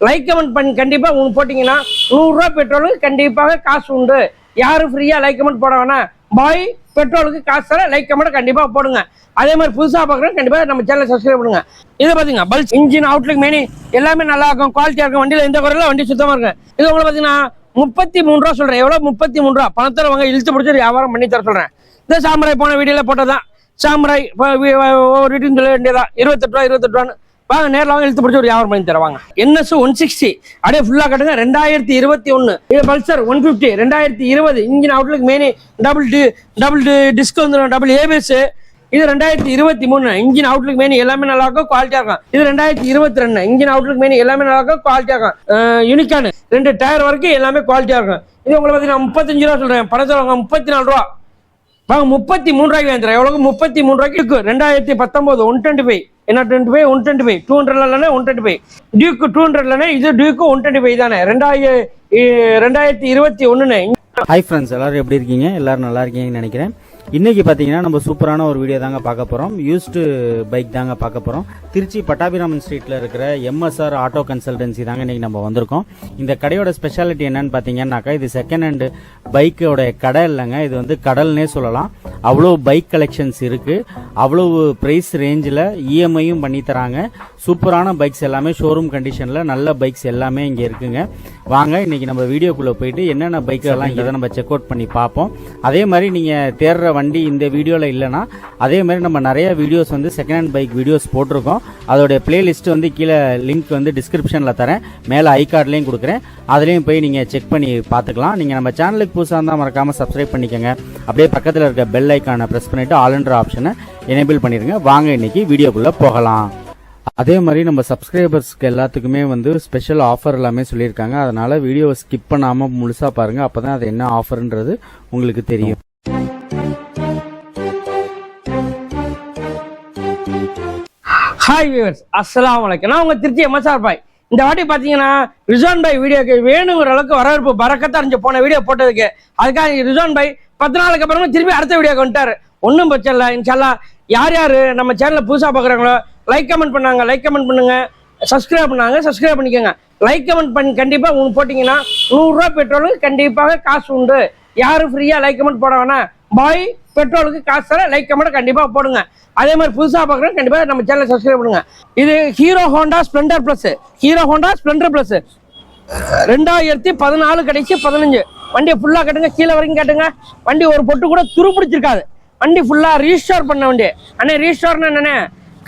Like comment பண்ணி கண்டிப்பாக உங்களுக்கு போட்டிங்கன்னா நூறுரூவா பெட்ரோலுக்கு கண்டிப்பாக காசு உண்டு. யாரும் ஃப்ரீயாக லைக் கமெண்ட் போட வேணாம். பாய் பெட்ரோலுக்கு காசு தர லைக் கமெண்ட் கண்டிப்பாக போடுங்க. அதே மாதிரி புதுசாக பார்க்குறோம் கண்டிப்பாக நம்ம சேனலை சப்ஸ்கிரைப் பண்ணுங்க. இதை பார்த்தீங்கன்னா பல்ஸ் இன்ஜின் அவுட்லுக் மெனி எல்லாமே நல்லா இருக்கும். குவாலிட்டியாக இருக்கும். வண்டியில் எந்த குறையில வண்டி சுத்தமாக இருக்கும். இது உங்களை பார்த்தீங்கன்னா முப்பத்தி மூணு ரூபா சொல்கிறேன் எவ்வளோ முப்பத்தி மூணு ரூபா. பணத்தில் வாங்க இழுத்து பிடிச்சி வியாபாரம் பண்ணி தர சொல்கிறேன் இந்த சாம்பராய் போன வீடியோவில் போட்டதான் சாம்பராய் இப்போ வி- ஒவ்வொரு வீட்டையும் சொல்ல வேண்டியதான் இருபத்தெட்டு ரூபா இருபத்தெட்டு ரூபான்னு வாங்க நேரில் வாங்க இழுத்து பிடிச்சி ஒரு வியாபாரம் பண்ணி தருவாங்க என்எஸ் ஒன் சிக்ஸ்டி அப்படியே ஃபுல்லாக கட்டுங்க. ரெண்டாயிரத்தி இருபத்தி ஒன்று இது பல்சர் ஒன் ஃபிஃப்டி ரெண்டாயிரத்தி இருபது. Engine outlook main double D double disc வந்துடும் டபுள் ஏபிஎஸ் இது ரெண்டாயிரத்தி இருபத்தி மூணு. இன்ஜின் அவுட்லுக் மெயின் எல்லாமே நல்லா இருக்கும் குவாலிட்டியா இருக்கும். இது ரெண்டாயிரத்தி இருபத்தி ரெண்டு. இன்ஜின் அவுட்லுக் மெயின் எல்லாமே நல்லா இருக்கும். குவாலிட்டியா இருக்கும் யூனிக்கானு ரெண்டு டயர் வரைக்கும் எல்லாமே குவாலிட்டியா இருக்கும். இது உங்களுக்கு பார்த்தீங்கன்னா முப்பத்தஞ்சு ரூபா சொல்றேன். பணத்தில் வாங்க முப்பத்தி நாலு ரூபா. வாங்க முப்பத்தி மூணு ரூபாய்க்கு வாங்கிக்கிறேன் எவ்வளவு முப்பத்தி மூணு ரூபாய்க்கு இருக்கும் ரெண்டாயிரத்தி பத்தொன்பது ஒன் டுவெண்ட்டி ஃபைவ் என்ன twenty five one twenty five two ஹண்ட்ரட்லனே one twenty five Duke two ஹண்ட்ரட்லனா இது டியூக்கு ஒன் டுவெண்ட்டி ஃபைவ் தானே ரெண்டாயிரம் ரெண்டாயிரத்தி இருபத்தி ஒன்றுன்னு ஹை ஃப்ரெண்ட்ஸ் எல்லாரும் எப்படி இருக்கீங்க? எல்லாரும் நல்லா இருக்கீங்கன்னு நினைக்கிறேன். இன்னைக்கு பார்த்தீங்கன்னா நம்ம சூப்பரான ஒரு வீடியோ தாங்க பார்க்க போகிறோம் யூஸ்டு பைக் தாங்க பார்க்க போகிறோம் திருச்சி பட்டாபிராமன் ஸ்ட்ரீட்டில் இருக்கிற எம்எஸ்ஆர் ஆட்டோ கன்சல்டன்சி தாங்க இன்னைக்கு நம்ம வந்திருக்கோம். இந்த கடையோட ஸ்பெஷாலிட்டி என்னன்னு பார்த்தீங்கன்னாக்கா இது செகண்ட் ஹேண்டு பைக்கோட கடை இல்லைங்க. இது வந்து கடல்னே சொல்லலாம். அவ்வளோ பைக் கலெக்ஷன்ஸ் இருக்குது அவ்வளோ ப்ரைஸ் ரேஞ்சில் இஎம்ஐயும் பண்ணி தராங்க. சூப்பரான பைக்ஸ் எல்லாமே ஷோரூம் கண்டிஷனில் நல்ல பைக்ஸ் எல்லாமே இங்கே இருக்குங்க. வாங்க இன்னைக்கு நம்ம வீடியோக்குள்ளே போயிட்டு என்னென்ன பைக்கெல்லாம் இங்கே இதை நம்ம செக் அவுட் பண்ணி பார்ப்போம். அதே மாதிரி நீங்கள் தேடுற வண்டி இந்த வீடியோவில் இல்லைன்னா அதே மாதிரி நம்ம நிறைய வீடியோஸ் வந்து செகண்ட் ஹேண்ட் பைக் வீடியோஸ் போட்டிருக்கோம். அதோடைய பிளேலிஸ்ட் வந்து கீழே லிங்க் வந்து டிஸ்கிரிப்ஷனில் தரேன். மேலே ஐ கார்ட்லேயும் கொடுக்குறேன். அதுலேயும் போய் நீங்கள் செக் பண்ணி பார்த்துக்கலாம். நீங்கள் நம்ம சேனலுக்கு புதுசாக இருந்தால் மறக்காமல் சப்ஸ்கிரைப் பண்ணிக்கோங்க. அப்படியே பக்கத்தில் இருக்க பெல் ஐக்கானை ப்ரெஸ் பண்ணிவிட்டு ஆல்ன்ற ஆப்ஷனை எனேபிள் பண்ணிடுங்க வாங்க இன்னைக்கு வீடியோக்குள்ளே போகலாம். அதே மாதிரி நம்ம சப்ஸ்கிரைபர்ஸ்க்கு எல்லாத்துக்குமே வந்து ஸ்பெஷல் ஆஃபர் எல்லாமே சொல்லியிருக்காங்க. அதனால வீடியோவை ஸ்கிப் பண்ணாமல் முழுசாக பாருங்கள் அப்போ தான் அது என்ன ஆஃபர்ன்றது உங்களுக்கு தெரியும். ஹாய் வியூவர்ஸ் அஸ்லாம் வலைக்கம் நான் உங்க திருச்சி எம்எஸ்ஆர் பாய் இந்த வாட்டி பார்த்தீங்கன்னா ரிசான் பாய் வீடியோக்கு வேணுங்கிற அளவுக்கு வரவேற்பு பறக்கத்தான் இருந்துச்சு. போன வீடியோ போட்டதுக்கு. அதுக்காக ரிசான் பாய் பத்து நாளுக்கு அப்புறமா திருப்பி அடுத்த வீடியோக்கு வந்துட்டார் ஒன்றும் பிரச்சனை இல்லை இன்ஷால்லா யார் யார் நம்ம சேனலை புதுசாக பார்க்குறாங்களோ லைக் கமெண்ட் பண்ணாங்க. லைக் கமெண்ட் பண்ணுங்க. சப்ஸ்கிரைப் பண்ணாங்க. சப்ஸ்கிரைப் பண்ணிக்கோங்க. லைக் கமெண்ட் பண்ணி கண்டிப்பாக உங்களுக்கு போட்டிங்கன்னா நூறுரூவா பெட்ரோலுக்கு கண்டிப்பாக காசு உண்டு. யாரும் ஃப்ரீயாக லைக் கமெண்ட் போட வேணாம். பாய் பெட்ரோலுக்கு காசு தர லைக் கமெண்ட் கண்டிப்பாக போடுங்க. அதே மாதிரி புதுசாக பார்க்குறோம் கண்டிப்பாக நம்ம சேனலை சப்ஸ்கிரைப் பண்ணுங்க. இது Hero Honda Splendor plus Hero Honda Splendor plus ரெண்டாயிரத்தி பதினாலு கடைசி பதினஞ்சு. வண்டியை ஃபுல்லாக கட்டுங்க கீழே வரைக்கும் கட்டுங்க. வண்டி ஒரு பொட்டு கூட துரு பிடிச்சிருக்காது வண்டி ஃபுல்லாக ரீஸ்டோர் பண்ண வண்டி. அண்ணே ரீஸ்டோர்னு என்னண்ணே?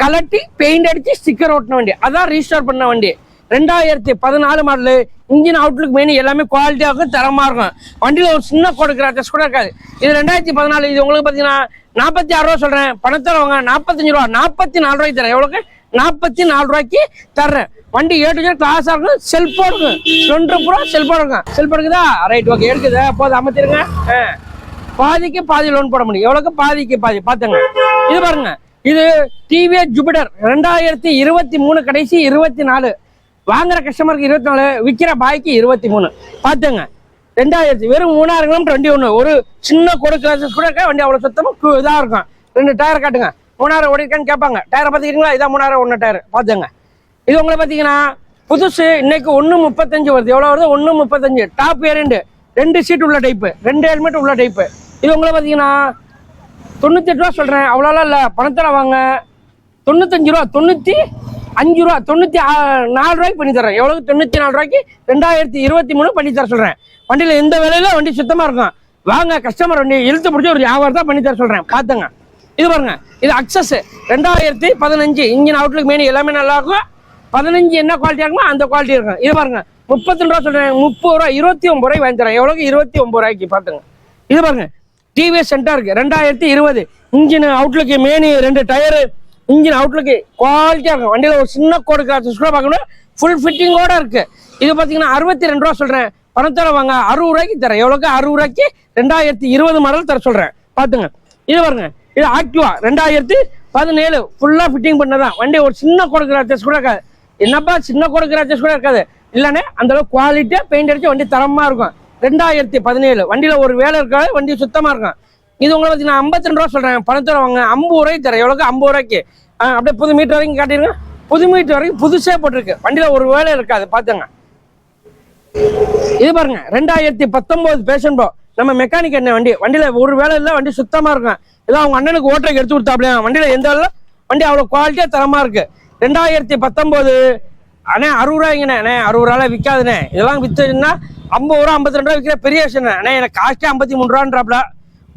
கலட்டி பெயிண்ட் அடிச்சு ஸ்டிக்கர் ஓட்டின வண்டி. அதான் ரீஸ்டோர் பண்ண வண்டி. ரெண்டாயிரத்தி பதினாலு மாடலு இன்ஜின் அவுட்லுக் மெயின் எல்லாமே குவாலிட்டியாக இருக்கும் தரமாக இருக்கும். வண்டியில் ஒரு சின்ன கோடு கிராச்சஸ் கூட இருக்காது. இது ரெண்டாயிரத்தி பதினாலு இது உங்களுக்கு பார்த்தீங்கன்னா நாற்பத்தி ஆறு ரூபா சொல்கிறேன் பணத்தரவங்க நாற்பத்தஞ்சு ரூபா நாற்பத்தி நாலு ரூபாய்க்கு தரேன் எவ்வளோக்கு நாற்பத்தி நாலு ரூபாய்க்கு தர்றேன். வண்டி ஏ கிளாஸாக இருக்கும் செல்ஃபோன் இருக்கும் ரெண்டு ரூபா செல்ஃபோன் இருக்கும் செல்ஃபோன் இருக்குதா? ரைட் ஓகே எடுக்குது. போதும் அமைத்திருங்க ஆ. பாதிக்கு பாதி லோன் போட முடியும். எவ்வளோக்கு பாதிக்கு பாதி. பார்த்துங்க. இது பாருங்க. இது டிவிஎஸ் ஜூபிட்டர் ரெண்டாயிரத்தி இருபத்தி மூணு கடைசி இருபத்தி நாலு. வாங்குற கஸ்டமருக்கு இருபத்தி நாலு விற்கிற பாய்க்கு இருபத்தி மூணு. பார்த்துங்க ரெண்டாயிரத்தி வெறும் மூணாயிரம் கிலோமீட்டர் வண்டி ஒன்று ஒரு சின்ன கொடு கிளாஸஸ் கூட இருக்க வண்டி அவ்வளோ சுத்தமாக இதாக இருக்கும். ரெண்டு டயர் காட்டுங்க. மூணாயிரம் ஓடிருக்கான்னு கேட்பாங்க. டயரை பார்த்துக்கிறீங்களா? இதான் மூணாயிரம் ஒன்று டயர் பார்த்துங்க இது உங்களை பார்த்தீங்கன்னா புதுசு இன்னைக்கு ஒன்று முப்பத்தஞ்சு வருது. எவ்வளோ வருது? ஒன்று முப்பத்தஞ்சு. டாப் வேரியண்ட் ரெண்டு சீட் உள்ள டைப்பு ரெண்டு ஹெல்மெட் உள்ள டைப்பு இது உங்களை பார்த்தீங்கன்னா தொண்ணூற்றி எட்டு ரூபா சொல்கிறேன் அவ்வளோலாம் இல்லை. பணத்தில் வாங்க. தொண்ணூத்தஞ்சு ரூபா. தொண்ணூற்றி அஞ்சு ரூபா தொண்ணூற்றி நாலு ரூபாய்க்கு பண்ணி தரேன் எவ்வளவு? தொண்ணூற்றி நாலு ரூபாய்க்கு ரெண்டாயிரத்தி இருபத்தி மூணு பண்ணி தர சொல்கிறேன் வண்டியில் எந்த விலையில வண்டி சுத்தமாக இருக்கும் வாங்க கஸ்டமர் வண்டி இழுத்து பிடிச்சி ஒரு வியாபாரம் தான் பண்ணி தர சொல்கிறேன் பார்த்துங்க. இது பாருங்க. இது அக்சஸ் ரெண்டாயிரத்தி பதினஞ்சு. இன்ஜின் அவுட்லுக் மெயின் எல்லாமே நல்லா இருக்கும். பதினஞ்சு என்ன குவாலிட்டியாக இருக்குமோ அந்த குவாலிட்டி இருக்கும். இது பாருங்க. முப்பத்தி ரூபா சொல்கிறேன் முப்பது ரூபா இருபத்தி ஒன்பது ரூபாய் வாங்கி தரேன். எவ்வளோக்கு இருபத்தி ஒன்பது ரூபாய்க்கு. பார்த்துங்க. இது பாருங்க. டிவிஎஸ் சென்டர் இருக்கு. ரெண்டாயிரத்தி இருபது. இன்ஜின் அவுட்லுக்கு மேனி ரெண்டு டயரு. இன்ஜின் அவுட்லுக்கு குவாலிட்டியாக இருக்கும். வண்டியில் ஒரு சின்ன கோடு கிராச்சஸ் கூட பார்க்கணும் ஃபுல் ஃபிட்டிங்கோட இருக்குது இது பார்த்தீங்கன்னா அறுபத்தி ரெண்டு ரூபா பணம் பணத்தர வாங்க அறுபது ரூபாய்க்கு தரேன். எவ்வளோக்கு அறுபது ரூபாய்க்கு ரெண்டாயிரத்தி இருபது மாடல் தர சொல்கிறேன் பார்த்துங்க இது பாருங்க. இது ஆக்டிவா ரெண்டாயிரத்தி பதினேழு. ஃபுல்லாக ஃபிட்டிங் பண்ணதான் வண்டி ஒரு சின்ன கோடு கிராச்சஸ் கூட இருக்காது. என்னப்பா சின்ன கோடு கிராச்சஸ் கூட இருக்காது. இல்லைன்னா அந்தளவுக்கு குவாலிட்டியாக பெயிண்ட் அடிச்சு வண்டி தரமாக இருக்கும். ரெண்டாயிரத்தி பதினேழு. வண்டியில் ஒரு வேலை இருக்காது. வண்டி சுத்தமாக இருக்கும். இது உங்களை பார்த்தீங்கன்னா ஐம்பத்தி ரெண்டு ரூபா சொல்கிறேன் பணத்தோட வாங்க ஐம்பது ரூபாய்க்கு தரேன். எவ்வளோக்கு ஐம்பது ரூபாய்க்கு. அப்படியே புது மீட்டர் வரைக்கும் காட்டிடுங்க. புது மீட்டர் வரைக்கும் புதுசே போட்டிருக்கு. வண்டியில ஒரு வேலை இருக்காது. பாத்துங்க இது பாருங்க. ரெண்டாயிரத்தி பத்தொன்பது பேஷன் ப்ரோ நம்ம மெக்கானிக் என்ன வண்டி? வண்டியில ஒரு வேலை இல்லை வண்டி சுத்தமா இருக்கும். இதான் அவங்க அண்ணனுக்கு ஓட்டருக்கு எடுத்து கொடுத்தாப்லையா? வண்டியில எந்த வேலை வண்டி அவ்வளோ குவாலிட்டியா தரமா இருக்கு. ரெண்டாயிரத்தி பத்தொன்பது அண்ணே அறுபது ரூபாய்ங்கண்ணே. அண்ணே அறுபது ரூபாய் விற்காதுண்ணே இதெல்லாம் வித்துன்னா ஐம்பது ரூபா ஐம்பத்தி ரெண்டு ரூபா விற்கிற பெரிய விஷயம் அண்ணே எனக்கு காஸ்ட்டே ஐம்பத்தி மூணு ரூபான்றாப்ல.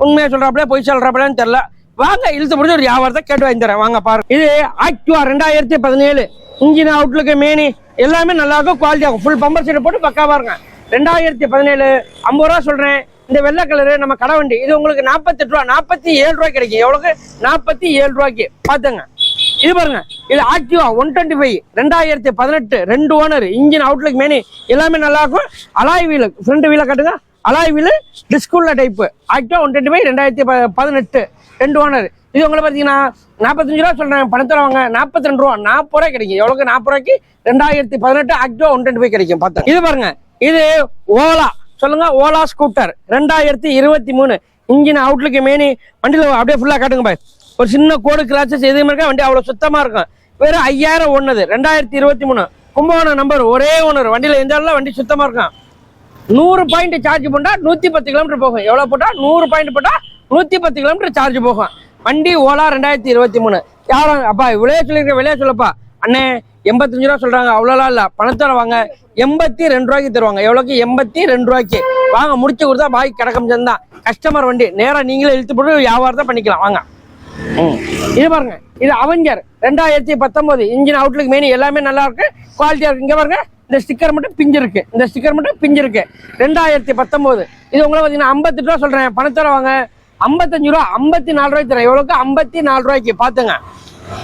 உண்மையா சொல்கிறாப்புல பொய் சொல்றாப்லன்னு தெரியல. வாங்க இழுத்து முடிஞ்ச ஒரு வியாபாரத்தை கேட்டு வாங்கி தரேன். வாங்க பாருங்க. இது ஆக்டிவா ரெண்டாயிரத்தி பதினேழு. இன்ஜின் அவுட்லுக்கு மேனி எல்லாமே நல்லா இருக்கும் குவாலிட்டி ஆகும் ஃபுல் பம்பர் சீட் போட்டு பக்கா பாருங்க. ரெண்டாயிரத்தி பதினேழு. ஐம்பது ரூபா சொல்றேன். இந்த வெள்ளை கலரு நம்ம கடை வண்டி. இது உங்களுக்கு நாற்பத்தெட்டு ரூபா நாற்பத்தி ஏழு ரூபாய் கிடைக்கும். எவ்வளோக்கு நாற்பத்தி ஏழு ரூபாய்க்கு. பாத்துங்க இது பாருங்க. இது ஆக்டிவா ஒன் டுவெண்ட்டி ஃபைவ். ரெண்டாயிரத்தி பதினெட்டு. ரெண்டு ஓனர் இன்ஜின் அவுட்லுக் மேனி எல்லாமே நல்லா இருக்கும். அலாய் வீல் ஃப்ரண்ட் வீலை கட்டுங்க. Alloy wheel டிஸ்கூல்ல type. Activa one twenty five ரெண்டாயிரத்தி ப- பதினெட்டு. ரெண்டு ஓனர். இது உங்களை பார்த்தீங்கன்னா நாற்பத்தஞ்சு ரூபா சொல்கிறாங்க பணத்தில் வாங்க நாற்பத்தி ரெண்டு ரூபா நாற்பது ரூபாய் கிடைக்கும். எவ்வளோக்கு நாற்பது ரூபாய்க்கு ரெண்டாயிரத்தி பதினெட்டு ஆக்டிவா ஒன் டுவெண்ட்டி ஃபைவ் கிடைக்கும். பார்த்தேன் இது பாருங்க. இது ஓலா. சொல்லுங்க ஓலா ஸ்கூட்டர் ரெண்டாயிரத்தி இருபத்தி மூணு. இன்ஜின் அவுட்லுக்கு மேனி வண்டியில் அப்படியே ஃபுல்லாக காட்டுங்க பாய் ஒரு சின்ன கோடு கிளாச்சஸ் எதுவுமே இருக்கா வண்டி அவ்வளோ சுத்தமாக இருக்கும். வெறும் ஐயாயிரம் ஒன்றுது ரெண்டாயிரத்தி இருபத்தி மூணு. கும்பகோணம் நம்பர் ஒரே ஓனர் வண்டியில் இருந்தாலும் வண்டி சுத்தமாக இருக்கும். நூறு பாயிண்ட் சார்ஜ் போட்டால் நூற்றி பத்து கிலோமீட்டர் போகும். எவ்வளோ போட்டால் நூறு பாயிண்ட் போட்டால் நூற்றி பத்து கிலோமீட்டர் சார்ஜ் போகும். வண்டி ஓலா ரெண்டாயிரத்தி இருபத்தி மூணு. யாரும் அப்பா விலைய சொல்லியிருக்க விலைய சொல்லப்பா. அண்ணே எண்பத்தஞ்சு ரூபா சொல்கிறாங்க அவ்வளோலாம் இல்லை. பணத்தோட வாங்க. எண்பத்தி ரெண்டு ரூபாய்க்கு தருவாங்க. எவ்வளோக்கு எண்பத்தி ரெண்டு ரூபாய்க்கு. வாங்க முடிச்சு கொடுத்தா பாய் கிடக்கம் தான். கஸ்டமர் வண்டி. நேராக நீங்களே இழுத்து போட்டு வியாபாரத்தை பண்ணிக்கலாம். வாங்க. இது பாருங்க. இது அவஞ்சர் ரெண்டாயிரத்தி பத்தொம்போது இன்ஜின் அவுட்லுக்கு மெயின் எல்லாமே நல்லா இருக்கு. குவாலிட்டியா இருக்கு. இங்க பாருங்க. இந்த ஸ்டிக்கர் மட்டும் பிஞ்சிருக்கு இந்த ஸ்டிக்கர் மட்டும் பிஞ்சிருக்கு ரெண்டாயிரத்தி பத்தொம்போது. இது உங்களை பார்த்தீங்கன்னா ஐம்பத்தெட்டு ரூபா சொல்கிறேன் பணத்தர வாங்க. ஐம்பத்தஞ்சு ரூபா ஐம்பத்தி நாலு ரூபாய்க்கு தரேன். எவ்வளோக்கு ஐம்பத்தி நாலு ரூபாய்க்கு. பார்த்துங்க.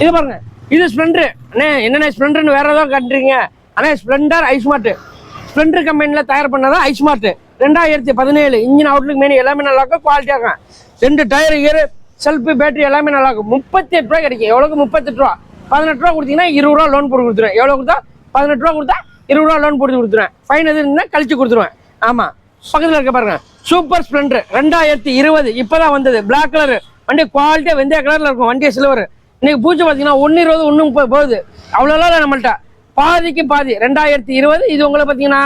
இது பாருங்க. இது ஸ்ப்ளெண்ட்ரு அண்ணே என்னண்ணே ஸ்ப்ளெண்டர்னு வேற ஏதாவது கட்டுறீங்க? அண்ணே ஸ்ப்ளெண்டர் ஐஸ்மார்ட்டு ஸ்ப்ளெண்டர் கம்பெனியில் தயார் பண்ணதான் ஐஸ்மார்ட்டு ரெண்டாயிரத்தி பதினேழு. இன்ஜின் அவுட்லுக் மெயின் எல்லாமே நல்லா இருக்கும். குவாலிட்டியாக இருக்கும். ரெண்டு டயர் இயர் செல்ஃபு பேட்டரி எல்லாமே நல்லா இருக்கும். முப்பத்தி எட்டு ரூபாய் கிடைக்கும். எவ்வளோக்கு முப்பத்தெட்டு ரூபா. பதினெட்டு ரூபா கொடுத்தீங்கன்னா இருபது ரூபா லோன் போட்டு கொடுத்துருவேன். எவ்வளோ கொடுத்தா? பதினெட்டு ரூபா கொடுத்தா இருபது ரூபா லோன் போட்டு கொடுத்துருவேன். ஃபைன் எது இருந்தால் கழிச்சு கொடுத்துருவேன். ஆமாம் பக்கத்தில் இருக்க பாருங்க. சூப்பர் ஸ்ப்ளெண்டர் ரெண்டாயிரத்தி இருபது. இப்போதான் வந்தது. பிளாக் கலர் வண்டி குவாலிட்டியாக வெந்தய கலரில் இருக்கும். வண்டியை சில்வர் இன்னைக்கு பூச்சி பார்த்தீங்கன்னா ஒன்று இருபது ஒன்று முப்பது போகுது. அவ்வளோலாம் இல்லை நம்மள்ட்ட. பாதிக்கு பாதி. ரெண்டாயிரத்தி இருபது. இது உங்களை பார்த்தீங்கன்னா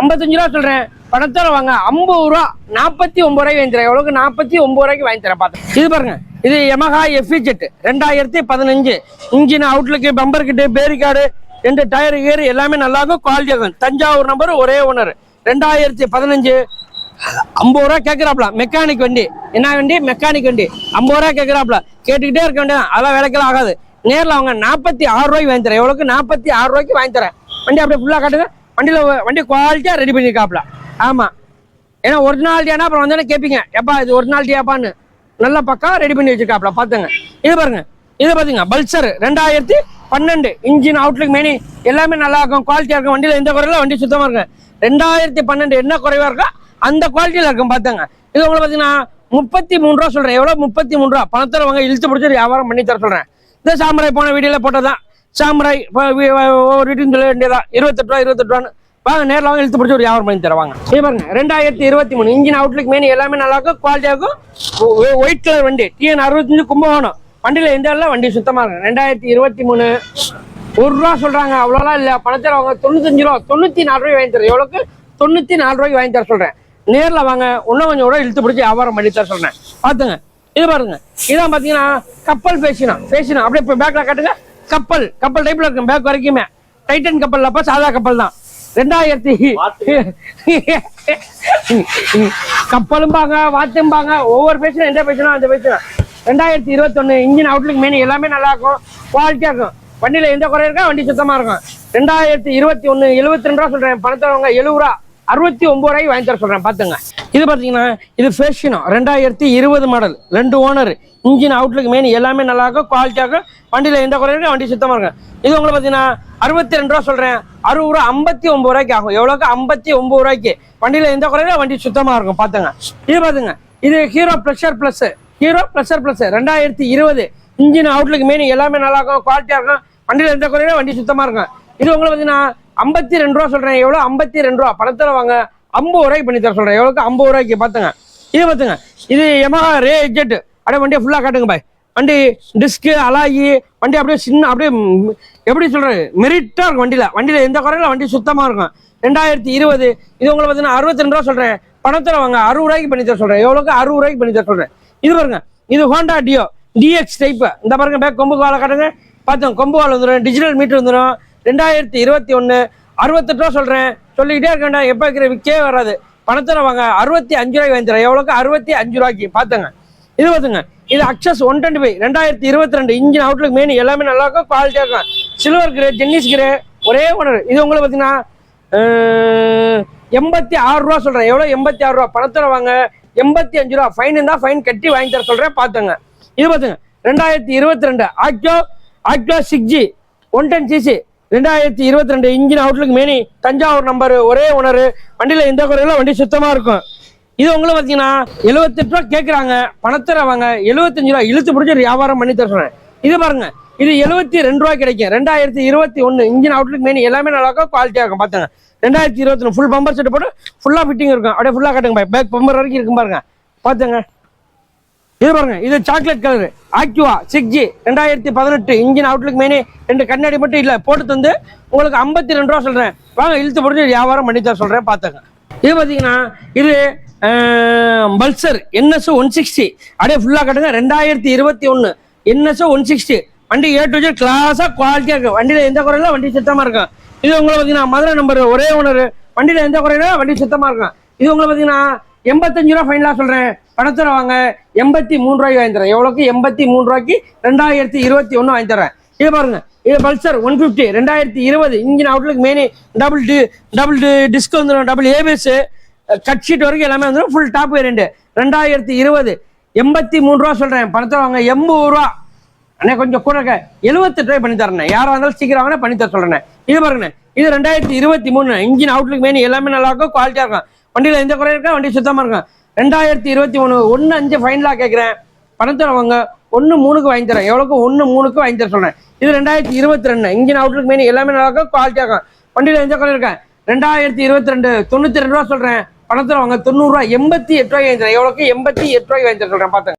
ஐம்பத்தஞ்சு ரூபா சொல்கிறேன் பணத்தோட வாங்க. ஐம்பது ரூபா நாற்பத்தி ஒம்பது ரூபாய்க்கு வாங்கி தரேன். எவ்வளோக்கு நாற்பத்தி ஒம்பது ரூபாய்க்கு வாங்கி தரேன். பார்த்தேன் இது பாருங்க. இது எமஹா எஃப்இ ஜெட் ரெண்டாயிரத்தி பதினஞ்சு. இன்ஜின் அவுட்லுக்கு பம்பர் கிட்டு பேரிகார்டு ரெண்டு டயர் கியர் எல்லாமே நல்லா இருக்கும் குவாலிட்டியாக இருக்கும் தஞ்சாவூர் நம்பர் ஒரே ஓனர் ரெண்டாயிரத்தி பதினஞ்சு. ஐம்பது ரூபா கேட்குறாப்ல மெக்கானிக் வண்டி. என்ன வண்டி? மெக்கானிக் வண்டி. ஐம்பது ரூபா கேட்குறாப்ல கேட்டுக்கிட்டே இருக்க வேண்டியதான் அதெல்லாம் விலைக்கெல்லாம் ஆகாது. நேரில் அவங்க நாற்பத்தி ஆறு ரூபாய்க்கு வாங்கி தரேன். எவ்வளோக்கு நாற்பத்தி ஆறு ரூபாய்க்கு வாங்கி தரேன். வண்டி அப்படியே ஃபுல்லாக காட்டுங்க. வண்டியில் வண்டி குவாலிட்டியாக ரெடி பண்ணியிருக்காப்ல ஆமாம் ஏன்னா ஒரிஜினாலிட்டியானா அப்புறம் வந்தோடனே கேட்பீங்க எப்பா இது ஒரிஜினாலிட்டியாப்பான்னு நல்ல பக்கா ரெடி பண்ணி வச்சிருக்காப்ல. பார்த்துங்க. இது பாருங்க. இது பாத்தீங்க. பல்சர் ரெண்டாயிரத்தி பன்னெண்டு இன்ஜின் அவுட்லுக் மெனி எல்லாமே நல்லா இருக்கும் குவாலிட்டியாக இருக்கும். வண்டியில் எந்த குறையில வண்டி சுத்தமாக இருக்கும். ரெண்டாயிரத்தி பன்னெண்டு என்ன குறைவாக இருக்கோ அந்த குவாலிட்டியில் இருக்கும். பார்த்துங்க இது உங்களுக்கு பார்த்தீங்கன்னா முப்பத்தி மூணு ரூபா சொல்கிறேன் எவ்வளோ முப்பத்தி மூணு ரூபா. பணத்தில் வாங்க இழுத்து பிடிச்சி வியாபாரம் பண்ணி தர சொல்கிறேன் இந்த சாம்பராய் போன வீடியோவில் போட்டதான் சாம்பராய் இப்போ வி- ஒவ்வொரு வீட்டையும் சொல்ல வேண்டியதான் இருபத்தெட்டு ரூபா இருபத்தெட்டு ரூபான்னு. வாங்க நேரில் வாங்க இழுத்து பிடிச்சி ஒரு வியாபாரம் பண்ணி தருவாங்க சரி பாருங்க. ரெண்டாயிரத்தி இருபத்தி மூணு. இன்ஜின் அவுட்லுக் மெயின் எல்லாமே நல்லா இருக்கும். குவாலிட்டியாக இருக்கும் ஒயிட் கலர் வண்டி. டிஎன் அறுபத்தஞ்சு கும்பகோணம். வண்டியில இந்த இடத்துல வண்டி சுத்தமா இருக்கும் ரெண்டாயிரத்தி இருபத்தி மூணு. ஒரு ரூபா சொல்றாங்க. அவ்வளோலாம் இல்ல. பணத்தில் வாங்க தொண்ணூத்தஞ்சு ரூபா தொண்ணூத்தி நாலு ரூபாய் வாங்கி தரேன். எவ்வளோக்கு? தொண்ணூத்தி நாலு ரூபாய்க்கு வாங்கி தர சொல்றேன். நேரில் வாங்க. இன்னும் கொஞ்சம் கூட இழுத்து பிடிச்சி வியாபாரம் பண்ணி தர சொல்றேன். பார்த்துங்க. இது பாருங்க. இதான் பாத்தீங்கன்னா கப்பல் பேசினா பேசினா. அப்படியே இப்போ பேக்கில் காட்டுங்க. கப்பல். கப்பல் டைப்ல இருக்கும். பேக் வரைக்குமே. டைட்டன் கப்பல் அப்போ சாதா கப்பல் தான். ரெண்டாயிரத்தி கப்பலும்பாங்க வாத்தும்பாங்க ஒவ்வொரு பேசினா எந்த பேசினா அந்த பேசினா. ரெண்டாயிரத்தி இருபத்தொன்னு இன்ஜின் அவுட்லுக் மெயின் எல்லாமே நல்லா இருக்கும் குவாலிட்டியாக இருக்கும். வண்டியில் எந்த குறை இருக்கா வண்டி சுத்தமாக இருக்கும். ரெண்டாயிரத்தி இருபத்தி ஒன்று எழுபத்தி ரெண்டு ரூபா சொல்கிறேன் பணத்தவங்க எழுபது ரூபா அறுபத்தி ஒம்பது ரூபாய்க்கு வாங்கி தர சொல்கிறேன் பார்த்துங்க இது பார்த்தீங்கன்னா இது ஃபேஷினோ ரெண்டாயிரத்தி இருபது மாடல் ரெண்டு ஓனர் இன்ஜின் அவுட்லுக் மெயின் எல்லாமே நல்லா இருக்கும் குவாலிட்டியா இருக்கும். எந்த குறை இருக்கா வண்டி சுத்தமாக இருக்கும். இது உங்களை பார்த்தீங்கன்னா அறுபத்தி ரெண்டு ரூபா சொல்கிறேன் அறுபது ரூபா ஐம்பத்தி ஒம்பது ரூபாய்க்கு ஆகும். எவ்வளோக்கு ஐம்பத்தி ஒம்பது ரூபாய்க்கு. வண்டியில் எந்த குறையில வண்டி சுத்தமாக இருக்கும். பார்த்துங்க இது பார்த்துங்க இது Hero Pleasure plus Hero Pleasure plus ரெண்டாயிரத்தி இருபது. இன்ஜின் அவுட்லுக்கு மெயின் எல்லாமே நல்லா இருக்கும் குவாலிட்டியா இருக்கும். வண்டியில் எந்த குறையில வண்டி சுத்தமா இருக்கும். இது உங்களுக்கு பார்த்தீங்கன்னா ஐம்பத்தி ரெண்டு ரூபா சொல்றேன். எவ்வளவு? ஐம்பத்தி ரெண்டு ரூபா. பணத்தில் வாங்க. ஐம்பது ரூபாய்க்கு பண்ணி தர சொல்றேன். எவ்வளவுக்கு? ஐம்பது ரூபாய்க்கு பாத்துங்க இது பாத்துங்க இது Yamaha ரே ஜெட் அப்படியே வண்டியை ஃபுல்லா காட்டுங்க பாய். வண்டி டிஸ்க்கு அலாயி வண்டி அப்படியே சின்ன அப்படியே எப்படி சொல்றது? மெரிட்டா இருக்கும் வண்டியில. வண்டியில எந்த குறையில வண்டி சுத்தமா இருக்கும். ரெண்டாயிரத்தி இருபது. இது உங்களுக்கு பார்த்தீங்கன்னா அறுபத்தி ரெண்டு ரூபா சொல்றேன். பணத்தில் வாங்க. அறுபது ரூபாய்க்கு பண்ணி தர சொல்றேன். எவ்வளோக்கு அறுபது ரூபாய்க்கு பண்ணி தர சொல்றேன். இது பாருங்க. இது ஹோண்டா டியோ டிஎக்ஸ் டைப்பு இந்த பாருங்க பேக் கொம்பு காலை காட்டுங்க. பார்த்தோம் கொம்பு வாழை வந்துடும் டிஜிட்டல் மீட்டர் வந்துடும் ரெண்டாயிரத்தி இருபத்தி ஒன்று அறுபத்தெட்டு ரூபா சொல்கிறேன் சொல்லிக்கிட்டே இருக்கேன்டா எப்போ இருக்கிற விற்கே வராது. பணத்தில் வாங்க அறுபத்தி அஞ்சு ரூபாய்க்கு வாங்கி எவ்வளோக்கு அறுபத்தி அஞ்சு ரூபாய்க்கு. பார்த்துங்க இது பார்த்துங்க இது அக்சஸ் ஒன் டுவெண்ட்டி ஃபைவ் ரெண்டாயிரத்தி இருபத்தி ரெண்டு. இன்ஜின் அவுட்லுக் மெயின் எல்லாமே நல்லா இருக்கும் குவாலிட்டியாக இருக்கும். சில்வர் கிரே ஜென்னிஸ் கிரே ஒரே ஒன்று இது உங்களுக்கு பார்த்தீங்கன்னா எண்பத்தி ஆறு ரூபா சொல்கிறேன் எவ்வளோ எண்பத்தி ஆறு ரூபா. பணத்தில் வாங்க எண்பத்தி அஞ்சு ரூபா ஃபைன் இருந்தால் ஃபைன் கட்டி வாங்கி தர சொல்கிறேன் பார்த்துங்க இது பார்த்துங்க ரெண்டாயிரத்தி இருபத்தி ரெண்டு octo octo six G one ten CC ரெண்டாயிரத்தி இருபத்தி ரெண்டு இன்ஜின் அவுட்லுக்கு மேனி தஞ்சாவூர் நம்பர் ஒரே உணரு வண்டியில் எந்த குறையில வண்டி சுத்தமாக இருக்கும். இது உங்களும் பார்த்தீங்கன்னா எழுபத்தெட்டு ரூபா கேட்குறாங்க பணத்தில் வாங்க எழுபத்தஞ்சு ரூபா இழுத்து பிடிச்சி வியாபாரம் பண்ணி தர இது பாருங்க இது எழுபத்தி ரெண்டு ரூபா கிடைக்கும். ரெண்டாயிரத்தி இருபத்தி ஒன்று இன்ஜின் அவுட்லுக்கு மேனி எல்லாமே நல்லா இருக்கும் குவாலிட்டியாக இருக்கும் பார்த்துங்க ரெண்டாயிரத்தி இருபத்தி ஃபுல் பம்பர் செட்டு போட்டு ஃபுல்லாக ஃபிட்டிங் இருக்கும். அப்படியே ஃபுல்லாக கட்டுங்க பேக் பம்பர் வரைக்கும் இருக்கும் பாருங்க. பார்த்துங்க. இது பாருங்க இது chocolate colour Activa six G ரெண்டாயிரத்தி பதினெட்டு இன்ஜின் அவுட்லுக் மெயினே ரெண்டு கண்ணாடி மட்டும் இல்லை போட்டு தந்து உங்களுக்கு ஐம்பத்தி ரெண்டு ரூபா சொல்கிறேன் வாங்க இழுத்து முடிஞ்சு வியாபாரம் பண்ணி தர சொல்கிறேன் பார்த்துங்க. இது பார்த்தீங்கன்னா இது பல்சர் என்எஸ்ஓ ஒன் சிக்ஸ்டி அப்படியே ஃபுல்லாக கட்டுங்க ரெண்டாயிரத்தி இருபத்தி ஒன்று என்எஸ்ஓ ஒன் சிக்ஸ்டி வண்டி ஏ டு ஜெட் கிளாஸாக குவாலிட்டியாக இருக்கும் வண்டியில் எந்த குறையில வண்டி சுத்தமாக இருக்கும். இது உங்களை பார்த்தீங்கன்னா மதுரை நம்பர் ஒரே ஓனர் வண்டியில் எந்த குறையில வண்டி சுத்தமாக இருக்கும். இது உங்களை பார்த்தீங்கன்னா எண்பத்தஞ்சு ரூபா ஃபைனலாக சொல்கிறேன் பணத்தில் வாங்க எண்பத்தி மூணு ரூபாய்க்கு வாங்கி தரேன். எவ்வளோக்கு எண்பத்தி மூணு ரூபாய்க்கு ரெண்டாயிரத்தி இருபத்தி ஒன்று வாங்கி தரேன். இது பாருங்க இது பல்சர் ஒன் ஃபிஃப்டி ரெண்டாயிரத்தி இருபது engine outlook main double D double disc வந்துடும் டபுள் ஏபிஎஸ் கட் ஷீட் வரைக்கும் எல்லாமே வந்துடும் ஃபுல் டாப் வேரியண்ட் ரெண்டாயிரத்தி இருபது எண்பத்தி மூணு ரூபா சொல்கிறேன் பணத்தில் வாங்க எண்பது ரூபா. அண்ணே கொஞ்சம் கூட இருக்க. எழுபத்தெட்டு ரூபாய் பண்ணி தரேன் யாராக இருந்தாலும் சீக்கிரம் வாங்க பண்ணி தர சொல்கிறேன் இது பாருங்கண்ணே இது ரெண்டாயிரத்தி இருபத்தி மூணு. இன்ஜின் அவுட்லுக் மெயின் எல்லாமே நல்லா இருக்கும் குவாலிட்டியாக இருக்கும். வண்டியில் எந்த குறையும் இருக்கா வண்டி சுத்தமாக இருக்கும். ரெண்டாயிரத்தி இருபத்தி மூணு ஒன்று அஞ்சு ஃபைனலாக கேட்குறேன் பணத்தில் வாங்க. ஒன்று மூணுக்கு வாங்கி தரேன். எவ்வளோக்கு ஒன்று மூணுக்கு வாங்கி தர சொல்கிறேன் இது ரெண்டாயிரத்தி இருபத்தி ரெண்டு. இன்ஜின் அவுட்லுக் மெயின் எல்லாமே நல்லா இருக்கும் குவாலிட்டியாக இருக்கும். வண்டியில் எந்த குறையும் இருக்கேன் ரெண்டாயிரத்தி இருபத்தி ரெண்டு. தொண்ணூற்றி ரெண்டு ரூபா சொல்கிறேன் பணத்தில் வாங்க. தொண்ணூறுரூவா எண்பத்தி எட்டு ரூபாய் வாங்கி தரேன். எவ்வளோக்கு எண்பத்தி எட்டு ரூபாய் வாங்கி தர சொல்கிறேன் பார்த்தேன்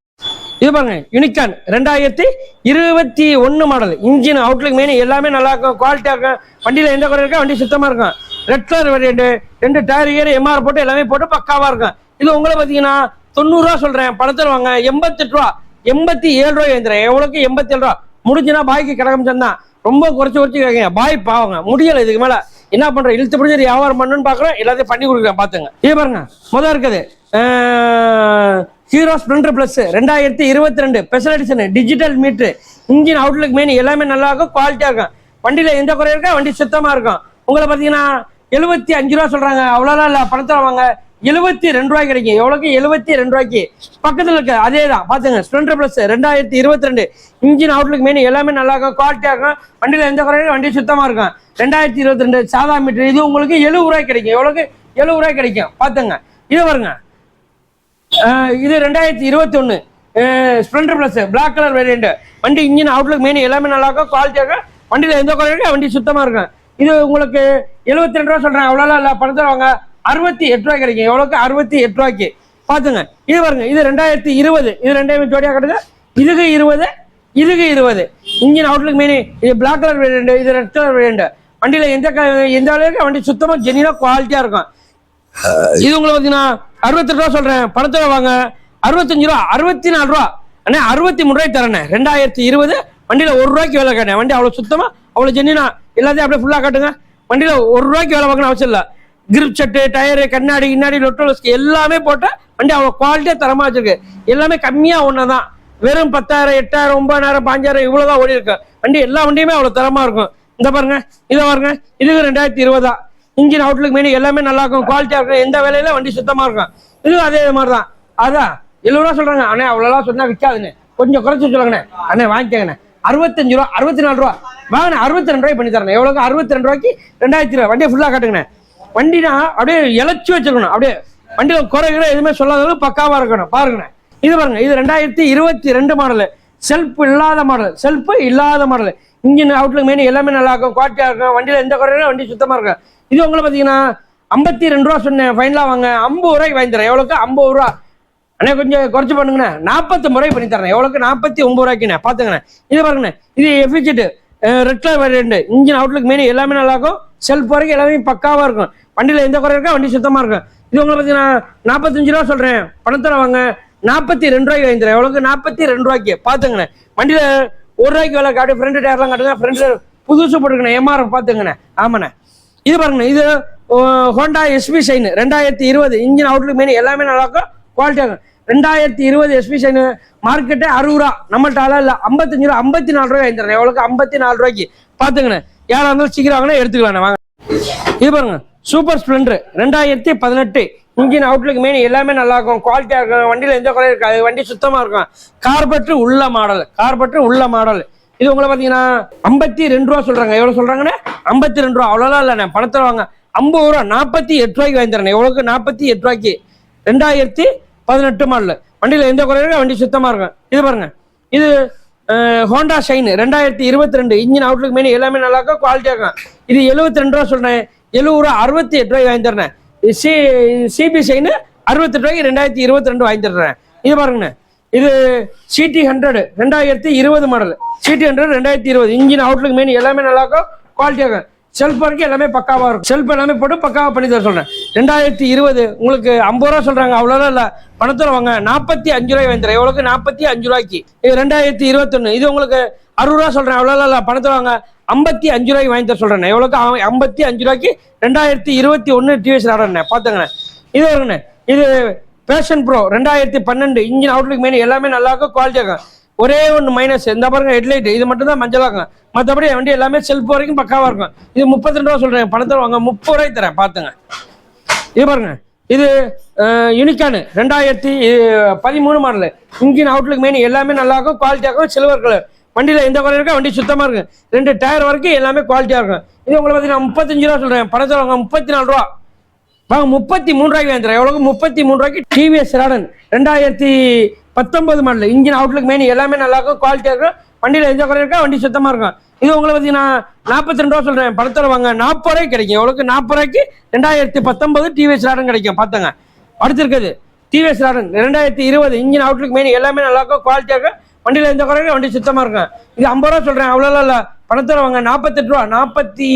இது பாருங்க யூனிகான் ரெண்டாயிரத்தி இருபத்தி ஒன்று மாடல் இன்ஜின் அவுட்லுக் மெயின் எல்லாமே நல்லா இருக்கும். குவாலிட்டியாக இருக்கும். வண்டியில் எந்த குறை இருக்கா வண்டி சுத்தமாக இருக்கும். ரெட் கலர் வேரியண்ட் ரெண்டு டயர் ஏர் எம்ஆர் போட்டு எல்லாமே போட்டு பக்காவாக இருக்கும். இது உங்களை பார்த்தீங்கன்னா தொண்ணூறுரூவா சொல்கிறேன் பணத்தில் வாங்க. எண்பத்தெட்டு ரூபா. எண்பத்தி ஏழு ரூபாய் எழுந்துறேன் எவ்வளோக்கு எண்பத்தி ஏழு ரூபா. முடிஞ்சுன்னா பாய்க்கு கிடக்கம் சந்தான் ரொம்ப குறைச்சி குறைச்சி கேட்குங்க பாய் பாவங்க. முடியலை இதுக்கு மேலே. என்ன பண்ணுறேன் இழுத்து பிடிச்சி வியாபாரம் பண்ணுன்னு பார்க்குறோம். எல்லாத்தையும் பண்ணி கொடுக்குறேன் பார்த்துங்க. இது பாருங்க. முதல் இருக்குது. ஹீரோ ஸ்ப்ளெண்டர் ப்ளஸ் ரெண்டாயிரத்தி இருபத்தி ரெண்டு special edition digital meter engine outlook main எல்லாமே நல்லா இருக்கும் குவாலிட்டியாக இருக்கும். வண்டியில் எந்த குறையும் இருக்கா வண்டி சுத்தமாக இருக்கும். உங்களை பார்த்தீங்கன்னா எழுபத்தி அஞ்சு ரூபா சொல்கிறாங்க அவ்வளோலாம் இல்லை பணத்தில் வாங்க எழுபத்தி ரெண்டு ரூபாய்க்கு கிடைக்கும். எவ்வளோக்கு எழுபத்தி ரெண்டு ரூபாய்க்கு. பக்கத்தில் இருக்க அதே தான். பார்த்துங்க ஸ்ப்ளெண்டர் ப்ளஸ் ரெண்டாயிரத்தி இருபத்தி ரெண்டு இன்ஜின் அவுட்லுக் மெயின் எல்லாமே நல்லா இருக்கும் குவாலிட்டியாக இருக்கும். வண்டியில் எந்த குறையும் வண்டி சுத்தமாக இருக்கும். ரெண்டாயிரத்தி இருபத்தி ரெண்டு சாதா மீட்டர் இது உங்களுக்கு எழுபது ரூபாய் கிடைக்கும். எவ்வளோக்கு எழுபது ரூபாய் கிடைக்கும். பார்த்துங்க இது வருங்க இது ரெண்டாயிரத்தி இருபத்தி ஒன்று Splendor plus black colour variant வண்டி இன்ஜின் அவுட்லுக் மெயின் எல்லாமே நல்லா இருக்கும். குவாலிட்டியாக வண்டியில் எந்த குறையும் வண்டி சுத்தமாக இருக்கும். இது உங்களுக்கு எழுபத்தி ரெண்டு ரூபா சொல்கிறேன் அவ்வளோலாம் இல்லை. பணத்தில் வாங்க அறுபத்தி எட்டு ரூபாய்க்கு கிடைக்கும். எவ்வளோக்கு அறுபத்தி எட்டு ரூபாய்க்கு. பார்த்துங்க இது பாருங்க. இது ரெண்டாயிரத்தி இருபது. இது ரெண்டாயிரம் ஜோடியாக கட்டுங்க. இதுக்கு இருபது. இதுக்கு இருபது. இன்ஜின் அவுட்லுக் மெயின் இது பிளாக் கலர் வேரியண்ட் இது ரெட் கலர் வேரியண்ட் வண்டியில் எந்த எந்த அளவுக்கு வண்டி சுத்தமாக ஜெனினாக குவாலிட்டியாக இருக்கும். இது உங்களுக்கு பார்த்தீங்கன்னா அறுபத்தெட்டு ரூபா சொல்றேன். பணத்தில் வாங்க. அறுபத்தஞ்சு ரூபா அறுபத்தி நாலு ரூபா. அண்ணே அறுபத்தி மூணு ரூபாய் தரேன் ரெண்டாயிரத்தி இருபது வண்டியில் ஒரு ரூபாய்க்கு வேலை காட்டேன். வண்டி அவ்வளோ சுத்தமா அவ்வளோ ஜென்னினா எல்லாத்தையும் அப்படியே ஃபுல்லாக காட்டுங்க. வண்டியில் ஒரு ரூபாய்க்கு வேலை பார்க்கணும் அவசியம் இல்லை. கிரிப் செட்டு டயரு கண்ணாடி கிண்ணாடி லொட்டோலஸ்க்கு எல்லாமே போட்டு வண்டி அவ்வளோ குவாலிட்டியாக தரமா வச்சிருக்கு. எல்லாமே கம்மியாக ஒன்று தான் வெறும் பத்தாயிரம் எட்டாயிரம் ஒன்பதாயிரம் பாஞ்சாயிரம் இவ்வளோதான் ஓடி இருக்கு வண்டி எல்லா வண்டியுமே அவ்வளோ தரமா இருக்கும். இந்த பாருங்க இதை பாருங்க. இதுக்கு ரெண்டாயிரத்தி இருபதா? இன்ஜின் அவுட்லுக் மீன் எல்லாமே நல்லா இருக்கும் குவாலிட்டியாக இருக்கும். எந்த வேலையில வண்டி சுத்தமாக இருக்கும். இதுவும் அதே மாதிரி தான் அதான் எழுபது ரூபா சொல்கிறாங்க அண்ணே அவ்வளோலாம் சொன்னால் விற்காதுண்ணே கொஞ்சம் குறைச்சி சொல்லுங்கண்ணே. அண்ணே வாங்கிக்கங்கண்ணே. அறுபத்தஞ்சு ரூபா அறுபத்தி நாலு ரூபா. வாங்கண்ணே அறுபத்தி ரெண்டு ரூபாய் பண்ணி தரேன் எவ்வளோக்கு அறுபத்தி ரெண்டு ரூபாய்க்கு ரெண்டாயிரத்தி ரூபா வண்டியை ஃபுல்லாக காட்டுங்கண்ணே. வண்டினா அப்படியே இழைச்சி வச்சிருக்கணும். அப்படியே வண்டியில் குறைகிற எதுவுமே சொல்லாத அளவுக்கு பக்காவாக இருக்கணும். பாருங்கண்ணே. இது பாருங்க இது ரெண்டாயிரத்தி இருபத்தி ரெண்டு மாடலு செல்ஃப் இல்லாத மாடல் செல்ஃப் இல்லாத மாடல் இன்ஜின் அவுட்லுக் மெயின் எல்லாமே நல்லா இருக்கும் குவாலிட்டியாக இருக்கும். வண்டியில் எந்த குறையும் வண்டி சுத்தமாக இருக்கும். இது உங்களை பார்த்தீங்கன்னா ஐம்பத்தி ரெண்டு ரூபா சொன்னேன் ஃபைனலாக வாங்க. ஐம்பது ரூபாய்க்கு வாங்கி தரேன். எவ்வளோக்கு ஐம்பது ரூபா. அண்ணே கொஞ்சம் குறைச்சி பண்ணுங்கண்ணே. நாற்பத்தி முறை பண்ணி தரேன். எவ்வளோக்கு நாற்பத்தி ஒம்பது ரூபாய்க்குண்ணே. பார்த்துங்கண்ணே இது பாருங்கண்ணே. இது எஃபிசிட்டு red colour variant engine outlook main எல்லாமே நல்லாயிருக்கும் செல்ஃப் வரைக்கும் எல்லாமே பக்காவாக இருக்கும். வண்டியில் எந்த குறை இருக்கா வண்டி சுத்தமாக இருக்கும். இது உங்களுக்கு பார்த்தீங்கன்னா நாற்பத்தஞ்சு ரூபா சொல்கிறேன் பணத்தில் வாங்க. நாற்பத்தி ரெண்டு ரூபாய்க்கு வாங்கி தரேன். எவ்வளோக்கு நாற்பத்தி ரெண்டு ரூபாய்க்கு. பார்த்துங்கண்ணே வண்டியில் ஒரு ரூபாய்க்கு வேலை காட்டு. ஃப்ரண்ட் டயர்லாம் காட்டுங்க. ஃப்ரண்ட் புதுசு போட்டுக்கண்ணே எம்ஆர்எஃப் பார்த்துங்கண்ணே ஆமாண்ணே. இது பாருங்க இது ஹோண்டா எஸ்பி ஷைன் ரெண்டாயிரத்தி இருபது இன்ஜின் அவுட்லுக் மெயின் எல்லாமே நல்லா இருக்கும். குவாலிட்டியாக இருக்கும். ரெண்டாயிரத்தி இருபது எஸ்பி ஷைன் மார்க்கெட்டே அறுபது ரூபா. நம்மள்ட்ட ஆளா இல்லை. ஐம்பத்தஞ்சு ரூபா ஐம்பத்தி நாலு ரூபாய் தரேன். எவ்வளோக்கு ஐம்பத்தி நாலு ரூபாய்க்கு. பார்த்துங்கண்ணே யாராக இருந்தாலும் சீக்கிரம் வாங்கினா எடுத்துக்கலாம். வாங்க. இது பாருங்க. சூப்பர் ஸ்ப்ளெண்டர் ரெண்டாயிரத்தி பதினெட்டு இன்ஜின் அவுட்லுக் மெயின் எல்லாமே நல்லா இருக்கும். குவாலிட்டியாக இருக்கும். வண்டியில் எந்த குறையும் இருக்காது. வண்டி சுத்தமாக இருக்கும். கார்பெட்ரு உள்ள மாடல் கார்பெட்ரு உள்ள மாடல் இது உங்களை பார்த்தீங்கன்னா ஐம்பத்தி ரெண்டு ரூபா சொல்கிறாங்க எவ்வளோ சொல்கிறாங்கண்ணே ஐம்பத்தி ரெண்டு ரூபா. அவ்வளோலாம் இல்லைண்ணே. பணத்தில் வாங்க. ஐம்பது ரூபா நாற்பத்தி எட்டு ரூபாய்க்கு வாங்கி தரேன் எவ்வளோக்கு நாற்பத்தி எட்டு ரூபாய்க்கு. ரெண்டாயிரத்தி பதினெட்டு மாடல். வண்டியில் எந்த குறையும் வண்டி சுத்தமாக இருக்கும். இது பாருங்க. இது ஹோண்டா ஷைன். ரெண்டாயிரத்தி இருபத்தி ரெண்டு. இன்ஜின் அவுட்லுக் மெயின் எல்லாமே நல்லா இருக்கும். குவாலிட்டியாக இருக்கும். இது எழுபத்தி ரெண்டு ரூபா சொல்றேன். எழுபது ரூபா அறுபத்தி எட்டு ரூபாய்க்கு வாங்கி தரேன் சி சிபி ஷைனு அறுபத்தெட்டு ரூபாய்க்கு ரெண்டாயிரத்தி இருபத்தி ரெண்டு வாங்கி தர்றேன் இது பாருங்கண்ணே. இது சிடி ஹண்ட்ரடு ரெண்டாயிரத்தி இருபது மாடல் சிடி ஹண்ட்ரட் ரெண்டாயிரத்தி இருபது. இன்ஜின் அவுட்லுக் மெயின் எல்லாமே நல்லா இருக்கும் குவாலிட்டியாக இருக்கும். செல்ஃப் வரைக்கும் எல்லாமே பக்காவாக இருக்கும். செல்ஃப் எல்லாமே போட்டு பக்காவாக பண்ணி தர சொல்கிறேன் ரெண்டாயிரத்தி இருபது உங்களுக்கு ஐம்பது ரூபா சொல்கிறாங்க அவ்வளோலாம் இல்லை. பணத்தில் வாங்க. நாற்பத்தி அஞ்சு ரூபாய் வாங்கி எவ்வளோக்கு நாற்பத்தி அஞ்சு ரூபாய்க்கு. இது ரெண்டாயிரத்தி இருபத்தொன்று இது உங்களுக்கு அறுபது ரூபா சொல்கிறேன் அவ்வளோலாம் இல்லை. பணத்தில் வாங்க. ஐம்பத்தி அஞ்சு ரூபாய்க்கு வாங்கி தர சொல்கிறேன் எவ்வளோக்கு ஐம்பத்தி அஞ்சு ரூபாய்க்கு ரெண்டாயிரத்தி இருபத்தி ஒன்று டிவிஎஸ் ஆர்டர்ண்ணே பார்த்துங்கண்ணே இது வருங்கண்ணே இது பேஷன் ப்ரோ ரெண்டாயிரத்தி பன்னெண்டு இன்ஜின் அவுட்லுக் மெயின் எல்லாமே நல்லா இருக்கும் குவாலிட்டியாக இருக்கும். ஒரே ஒன்று மைனஸ் இந்த பாருங்க ஹெட்லைட் இது மட்டும் தான் மஞ்சளாக இருக்கும் மற்றபடி வண்டி எல்லாமே செல்ஃப் வரைக்கும் பக்காவாக இருக்கும். இது முப்பத்தி ரெண்டு ரூபா சொல்கிறேன் பணத்தில் வாங்க முப்பது ரூபாய்க்கு தரேன். பார்த்துங்க இது பாருங்க. இது யூனிகானு ரெண்டாயிரத்தி பதிமூணு மாடல் இன்ஜின் அவுட்லுக் மெயின் எல்லாமே நல்லா இருக்கும் குவாலிட்டியாக இருக்கும். சில்வர் கலர் வண்டியில் எந்த குறையும் இருக்கா வண்டி சுத்தமாக இருக்கும். ரெண்டு டயர் வரைக்கும் எல்லாமே குவாலிட்டியாக இருக்கும். இது உங்களை பார்த்தீங்கன்னா முப்பத்தஞ்சு ரூபா சொல்கிறேன் பணத்தில் வாங்க முப்பத்தி நாலு ரூபா. வாங்க முப்பத்தி மூணு ரூபாய்க்கு வாங்கிக்கிறேன் எவ்வளவு முப்பத்தி மூணு ரூபாய்க்கு டிவிஎஸ் ராடன் ரெண்டாயிரத்தி பத்தொன்பது மாடல். இன்ஜின் அவுட்லுக் மெயின் எல்லாமே நல்லா இருக்கும் குவாலிட்டியாக இருக்கும். வண்டியில் எந்த குறை இருக்கா வண்டி சுத்தமாக இருக்கும். இது உங்களை பார்த்தீங்கன்னா நாற்பத்தி ரெண்டு ரூபா சொல்கிறேன் படத்தில் வாங்க நாற்பது ரூபாய்க்கு கிடைக்கும். எவ்வளோக்கு நாற்பது ரூபாய்க்கு ரெண்டாயிரத்தி பத்தொன்பது டிவிஎஸ் ராடன் கிடைக்கும். பார்த்துங்க அடுத்திருக்குது. டிவிஎஸ் ராடன் ரெண்டாயிரத்தி இருபது. இன்ஜின் அவுட்லுக் மெயின் எல்லாமே நல்லா இருக்கும் குவாலிட்டியாக இருக்கும். வண்டியில் எந்த குறையும் வண்டி சுத்தமாக இருக்கும். இது ஐம்பது ரூபா சொல்கிறேன் அவ்வளோலாம் இல்லை. பணத்தில் வாங்க நாற்பத்தெட்டு ரூபா. நாற்பத்தி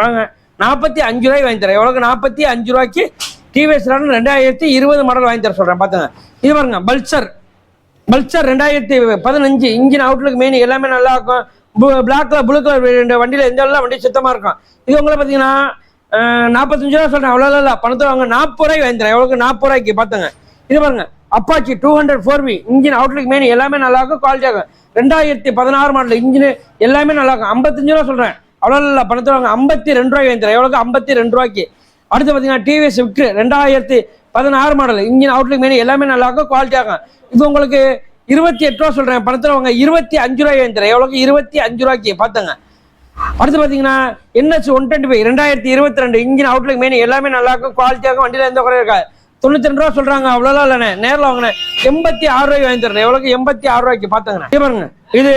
வாங்க. நாற்பத்தி அஞ்சு ரூபாய்க்கு வாங்கி தரேன். எவ்வளோக்கு நாற்பத்தி அஞ்சு ரூபாய்க்கு டிவிஎஸ் ராடன் ரெண்டாயிரத்தி இருபது மாடல் வாங்கி தர சொல்கிறேன் பார்த்துங்க இது பாருங்க பல்சர் பல்சர் ரெண்டாயிரத்தி பதினஞ்சு. இன்ஜின் அவுட்லுக் மெயின் எல்லாமே நல்லா இருக்கும். பிளாக் கலர் ப்ளூ கலர் ரெண்டு வண்டியில் எந்த எல்லாம் வண்டி சுத்தமாக இருக்கும். இது உங்களை பார்த்தீங்கன்னா நாற்பத்தஞ்சு ரூபா சொல்கிறேன் அவ்வளோ இல்லை. பணத்தை வாங்க நாற்பது ரூபாய்க்கு வாங்கி தரேன். எவ்வளோக்கு நாற்பது ரூபாய்க்கு. பார்த்துங்க இது பாருங்க Apache two hundred four V engine outlook main எல்லாமே நல்லா இருக்கும். குவாலிட்டியாக இருக்கும். ரெண்டாயிரத்தி பதினாறு மாடல் இன்ஜின் எல்லாமே நல்லா இருக்கும். ஐம்பத்தஞ்சு ரூபா சொல்கிறேன் அவ்வளோ பணத்தை வாங்க ஐம்பத்தி ரெண்டு ரூபாய்க்கு வாங்கி தரேன். எவ்வளோக்கு ஐம்பத்தி ரெண்டு ரூபாய்க்கு. அடுத்து பார்த்தீங்கன்னா டிவிஎஸ் விக்ரு ரெண்டாயிரத்தி பதினாறு மாடல் இன்ஜின் அவுட்லுக் மெயின் எல்லாமே நல்லா இருக்கும் குவாலிட்டியாக இருக்கும். இது உங்களுக்கு இருபத்தி எட்டு ரூபா சொல்கிறேன் பணத்தில் வாங்க இருபத்தி அஞ்சு ரூபாய் வாங்கி தரேன். எவ்வளோக்கு இருபத்தி அஞ்சு ரூபாய்க்கு. பார்த்துங்க அடுத்து பார்த்தீங்கன்னா என்எச் ஒன் டுவெண்ட்டி ஃபைவ் ரெண்டாயிரத்தி இருபத்தி ரெண்டு. இன்ஜின் அவுட்லுக் மெயின் எல்லாமே நல்லா இருக்கும் குவாலிட்டியாக இருக்கும். வண்டியில் எந்த குறையும் இருக்காது. தொண்ணூத்தி ரெண்டு ரூபா சொல்றாங்க. அவ்வளோலாம் இல்லைண்ணே. நேரில் வாங்கினேன் எண்பத்தி ஆறு ரூபாய்க்கு வாங்கி தரேன். எவ்வளோக்கு எண்பத்தி ஆறு ரூபாய்க்கு பார்த்துங்கண்ணே பாருங்க. இது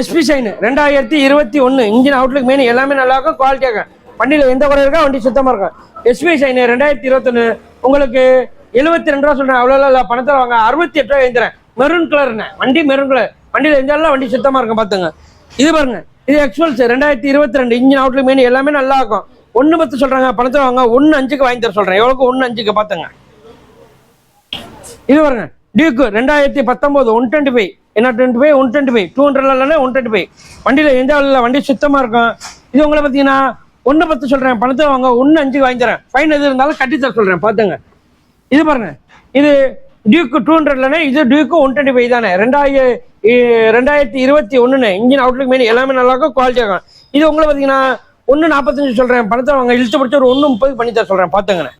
எஸ்பி சைன் ரெண்டாயிரத்தி இருபத்தி ஒன்று இன்ஜின் அவுட்லுக் மெயின் எல்லாமே நல்லா இருக்கும். குவாலிட்டியாக இருக்கும். வண்டியில் எந்த குறை இருக்கா வண்டி சுத்தமாக இருக்கும். எஸ்பி சைன் ரெண்டாயிரத்தி இருபத்தொன்று உங்களுக்கு எழுபத்தி ரெண்டு ரூபா சொல்றேன். அவ்வளோலாம் இல்லை. பணத்தில் வாங்க. அறுபத்தி எட்டு ரூபாய் வாங்கி தரேன். மெரூன் கலர்ண்ணே வண்டி மெரூன் கலர் வண்டியில் எந்த வண்டி சுத்தமாக இருக்கும் பார்த்துங்க இது பாருங்க. இது எக்ஸ்பல்ஸ் ரெண்டாயிரத்தி இருபத்தி ரெண்டு. இன்ஜின் அவுட்லுக் மெயின் எல்லாமே நல்லா இருக்கும். ஒன்று பத்து சொல்கிறாங்க பணத்தை வாங்க. ஒன்று அஞ்சுக்கு வாங்கி தர சொல்கிறேன் எவ்வளோக்கு ஒன்று அஞ்சுக்கு பார்த்துங்க இது பாருங்க. டியூக்கு ரெண்டாயிரத்தி பத்தொம்போது ஒன் டுவெண்ட்டி ஃபைவ் என்ன twenty five one twenty five two ஹண்ட்ரட்ல இல்லைன்னா ஒன் டுவெண்ட்டி ஃபைவ் வண்டியில் எந்த இல்லை வண்டி சுத்தமாக இருக்கும். இது உங்களை பார்த்தீங்கன்னா ஒன்று பத்து சொல்கிறேன் பணத்தை வாங்க ஒன்று அஞ்சு வாங்கி தரேன் ஃபைன் எது இருந்தாலும் கட்டித்தர சொல்கிறேன் பார்த்துங்க. இது பாருங்க. இது டியூக்கு டூ ஹண்ட்ரட்லனே இது டியூக்கு ஒன் டுவெண்ட்டி ஃபைவ் தானே. ரெண்டாயிர ரெண்டாயிரத்தி இருபத்தி ஒன்றுன்னு இன்ஜின் அவுட்லுக் மெயின் எல்லாமே நல்லா இருக்கும் குவாலிட்டியாக இருக்கும். இது உங்களை பார்த்தீங்கன்னா ஒன்று நாற்பத்தஞ்சு சொல்கிறேன் பணத்தை வாங்க இழுத்து பிடிச்சி ஒரு ஒன்று முப்பது பண்ணி தர சொல்கிறேன் பார்த்துங்கண்ணே